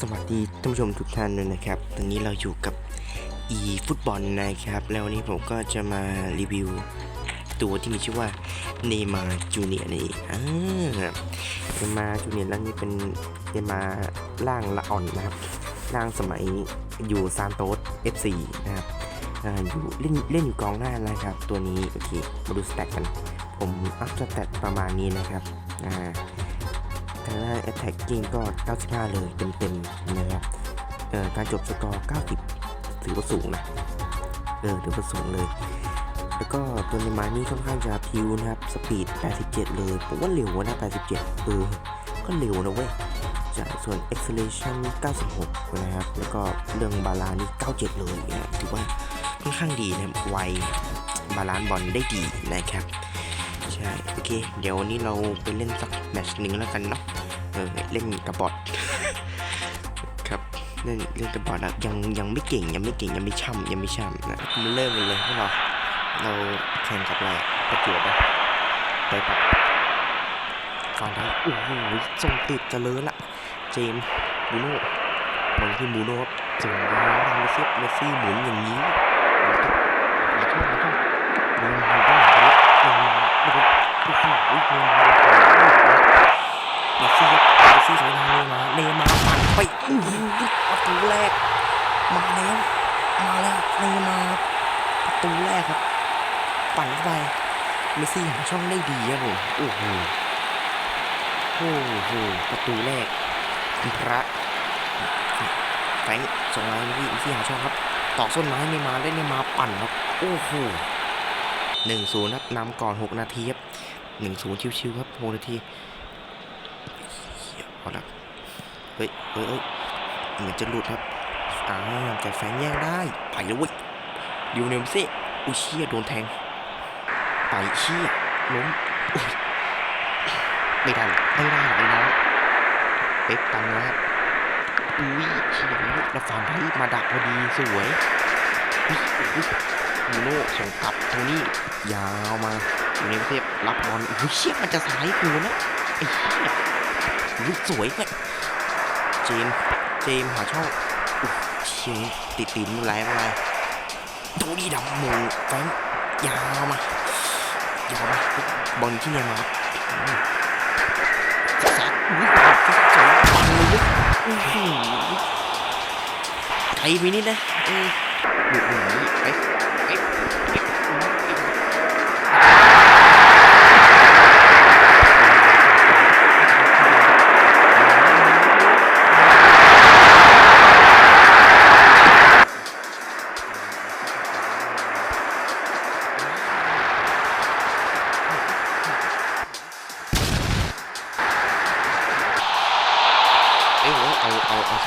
สวัสดีท่านผู้ชมทุกท่านด้วยนะครับ ตอนนี้เราอยู่กับ e ฟุตบอลนะครับ แล้ววันนี้ผมก็จะมารีวิว ตัวที่มีชื่อว่าเนมาจูเนียนี่เองอ่าเนมาจูเนียร่างนี้เป็นเนมาร่างละอ่อนนะครับ ร่างสมัยอยู่ซานโตส FC นะครับอ่าอยู่เล่นเล่นอยู่กองหน้านะครับ ตัวนี้โอเคมาดูสแตทกัน ผมอัพสแตทประมาณนี้นะครับอ่า ทางด้าน attacking ก็ 95 เลยเต็มๆนะครับเอ่อการจบสกอร์ 90 ถือว่าสูงนะ เออถือว่าสูงเลย แล้วก็ตัวในมานี่ค่อนข้างจะพิวนะครับ สปีด 87 เลยผมว่าเร็วนะ 87 เออ ก็เร็วนะเว้ยจากส่วน acceleration 96 นะครับ แล้วก็เรื่องบาลานี่ 97 เลยนะครับถือว่าค่อนข้างดีนะไวบาลานซ์บอลได้ดีนะครับ ใช่ โอเค เดี๋ยววันนี้เราไปเล่นสักแมตช์หนึ่งแล้วกันเนาะ เออเล่นกับบอทครับเล่นเล่นกับบอทอะยังยังไม่เก่งยังไม่เก่งยังไม่ช่ำยังไม่ช่ำนะมาเริ่มกันเลยพวกเราเราแข่งกับอะไรประจวบอะไปปะฟังได้โอ้โหส่งติดจะเจริญละเจมบูโน่บอลที่บูโน่ครับส่งยาวทางเมสซี่เมสซี่หมุนอย่างนี้หมาต้องหมาต้องหมาต้องเดินมาต้องหมาต้องเดินมาแล้วก็โอ้โหเดินมาเดินมา มาแล้ว มาแล้วเนมาประตูแรกครับปั่นไปเมสซี่หาช่องได้ดีครับผมโอ้โหโอ้โหประตูแรกคุณพระแฟงส่งมาให้พี่ที่หาช่องครับตอกส้นไม้เนมาได้เนมาปั่นครับโอ้โหหนึ่งศูนย์ครับนำก่อนหกนาทีครับหนึ่งศูนย์ชิวๆครับหกนาทีเฮียเอาละเฮ้ยเฮ้ยเฮ้ยเหมือนจะหลุดครับ แต่แฟรงแย่งได้ไปแล้วเว้ยดิวเนมเซ่อุ้ยเชี่ยโดนแทงไปเชี่ยล้มอุ๊ยไม่ได้ไม่ได้หรอกไอ้น้องเป๊ปตันนะครับอุ้ยเฉียบแล้วแล้วฟานได้มาดักพอดีสวยอุ๊ยอุ๊ยมูโน่ส่งกลับโทนี่ยาวมาอยู่ในประเทศรับบอลอุ้ยเชี่ยมันจะสายกูนะไอ้เชี่ยอุ้ยสวยเลยเจมเจมหาช่อง ชี่ยติดตีนอะไรอะไรโทนี่ดำหมูแฟนยาวมายาวมาบอลที่เนี่ยมาอืมซัดอุ้ยสวยปังเลยเว้ยไทยมินินะเออหยุดหนีไปไปไป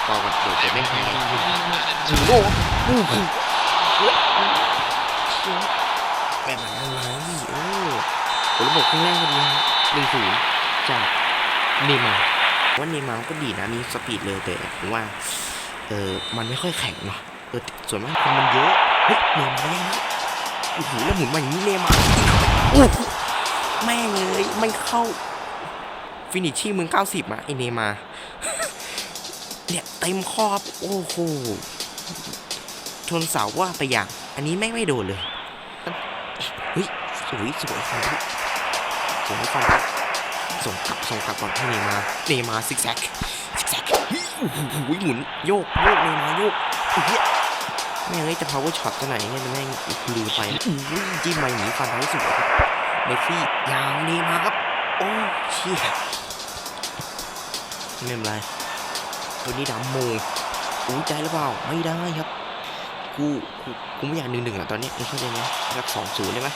กอร์ก่อนเดี๋ยวเดี๋ยวไม่งแพ้จูโน่โอ้โหแบบนั้นอะไรเออผลระบบข้างแรกก็ดีหนึ่งศูนย์จากเนมาว่าเนมาก็ดีนะมีสปีดเลยแต่ผมว่าเออมันไม่ค่อยแข็งเนาะเออส่วนมากคนมันเยอะเฮ้ยเนมาร์ยังโอ้โหแล้วหมุนมาอย่างนี้เนมาโอ้แม่งเลยไม่เข้า ฟินิชชี่มึง90อะไอเนมา เนี่ยเต็มครอบโอ้โหชนเสาว่าไปอย่าง อันนี้แม่งไม่โดนเลยเฮ้ยสวยสวยฟันที่สวยฟันที่ส่งกลับส่งกลับก่อนที่เนมาเนมาซิกแซกซิกแซกเฮ้ยโอ้โหหมุนโยกโยกเนมาโยกเฮ้ยแม่งเอ้ยจะ power shot ตัวไหนเนี่ยแม่งลืมไปอุ้ยจิ้มมาอย่างนี้ฟันท้ายสุดครับเมสซี่ยาวเนมาครับ โอ้เชี่ยไม่เป็นไร วนี้ดำโมอู้ใจหรือเปล่า ไม่ได้ครับกูกูกูไม่อยากหนึ่งหนึ่งอะตอนนี้เข้าใจไหมรักสองศูนย์ได้ไหม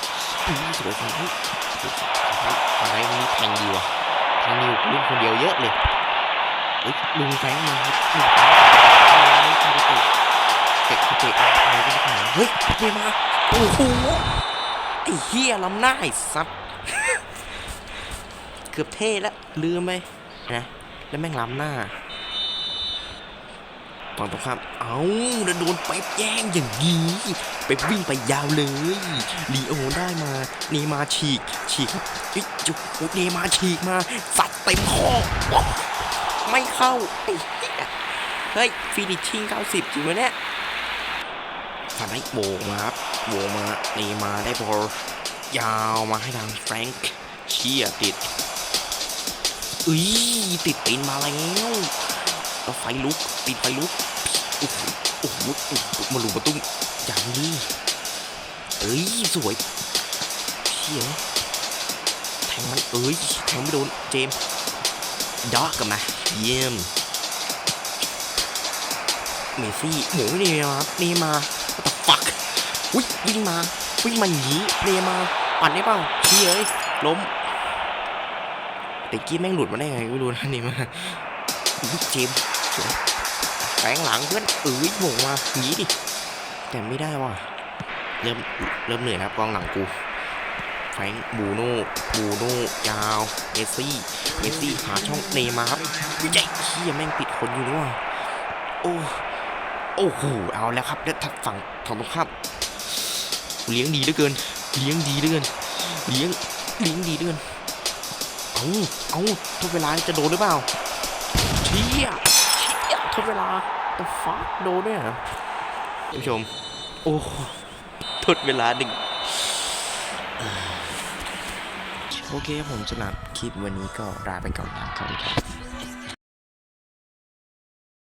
อุ้ยสวยจังเฮ้ยอะไรวันนี้แทงดีว่ะแทงนิวเล่นคนเดียวเยอะเลยเฮ้ยลุงแฟงมาครับลุงแฟงอะไรใครจะเตะเตะเตะอะไรก็ไม่ขาเฮ้ยเฮียมาโอ้โหไอ้เฮียล้ำหน้าไอ้สัตว์เกือบเท่แล้วลืมไหมนะแล้วแม่งล้ำหน้า ฝั่งตรงข้าม เอ้าแล้วโดนเป๊ปแย่งอย่างนี้เป๊ปวิ่งไปยาวเลยลีโอได้มา เนมาฉีก ฉีกครับอ้ยจุกเนมาฉีกมา สัตว์เต็มคอไม่เข้า เฮ้ยฟินิชชิ่ง 90 จริงไหมเนี่ยฟันได้โบมาครับโบมา เนี่มาได้บอลยาวมาให้ทางแฟรงค์เชียติดอุ้ยติดตีนมาแล้ว แล้วไฟลุกติดไฟลุกโอ้โหโอ้โหมาลุมปตุ้มอย่างนี้เอ้ยสวยเชี่ยแทงมันเอ้ยแทงไม่โดนเจมส์ดอกกับมาเยี่ยมเมซี่หมูนี่มาครับนี่มา what the fuck อุ้ยวิ่งมาวิ่งมาอย่างนี้เนมาปั่นได้เปล่าเชี่ยเอ้ยล้มแต่กี้แม่งหลุดมาได้ไงไม่รู้นะนี่มา เจมสวยแฝงหลังเพื่อนเอ้ยหมงมาอย่างนี้ดิ แต่ไม่ได้ว่ะ เริ่มเริ่มเหนื่อยแล้วกองหลังกู แฟงบูโน่บูโน่ยาว เมสซี่ เมสซี่หาช่องเนมาครับใหญ่เชี่ยแม่งปิดคนอยู่นี่ว่ะโอ้โอ้โห เอาแล้วครับแล้วทางฝั่งฝั่งตรงข้ามเลี้ยงดีเหลือเกิน เลี้ยงดีเหลือเกิน เลี้ยง เลี้ยงดีเหลือเกิน เอาเอาทดเวลาจะโดนหรือเปล่า เชี่ยเชี่ยทดเวลา the fuck โดนเนี่ยเหรอท่านผู้ชม โอ้ทดเวลาหนึ่งโอเคครับผมสำหรับคลิปวันนี้ก็ลาไปก่อนนะครับ